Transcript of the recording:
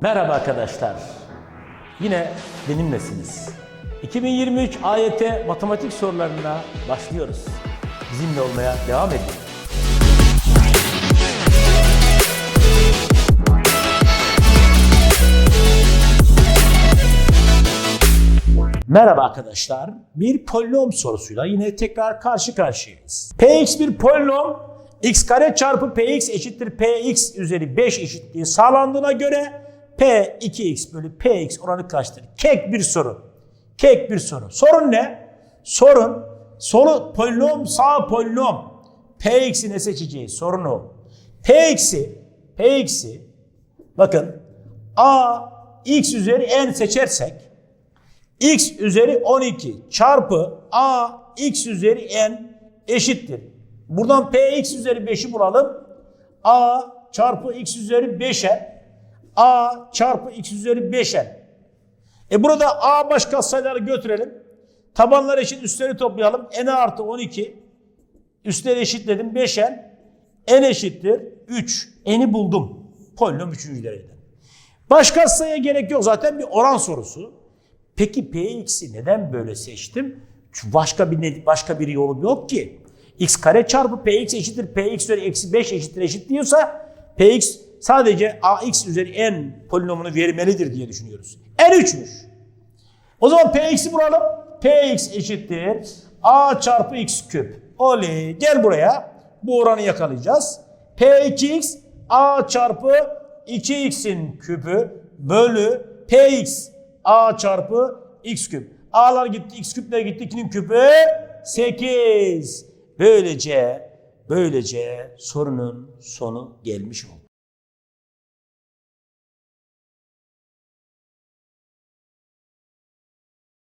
Merhaba arkadaşlar. Yine benimlesiniz. 2023 AYT matematik sorularına başlıyoruz. Bizimle olmaya devam edin. Merhaba arkadaşlar. Bir polinom sorusuyla yine tekrar karşı karşıyayız. Px bir polinom x kare çarpı px eşittir px üzeri 5 eşitliği sağlandığına göre p 2x bölü px oranı kaçtır? Kek bir soru. Kek bir soru. Sorun ne? Sorun solu polinom sağ polinom px'i ne seçeceğiz? Sorun o. px'i px'i bakın a x üzeri n seçersek x üzeri 12 çarpı a x üzeri n eşittir. Buradan px üzeri 5'i bulalım. a çarpı x üzeri 5'e a çarpı x üzeri 5'e. E burada a baş katsayıları götürelim. Tabanlar eşit üstleri toplayalım. n artı 12 üstleri eşitledim 5n n eşittir 3. n'i buldum. Polinom 3. dereceden. Baş katsayıya gerek yok zaten bir oran sorusu. Peki Px'i neden böyle seçtim? Çünkü başka bir başka bir yolum yok ki. x kare çarpı Px eşittir Px üzeri eksi 5 eşittir eşit diyorsa Px sadece ax üzeri n polinomunu vermelidir diye düşünüyoruz. n 3'müş. O zaman Px'i bulalım. Px eşittir a çarpı x küp. Oley gel buraya. Bu oranı yakalayacağız. P2x a çarpı 2x'in küpü bölü Px a çarpı x küp. A'lar gitti, x küpler gitti, 2'nin küpü 8. Böylece, böylece sorunun sonu gelmiş oldu.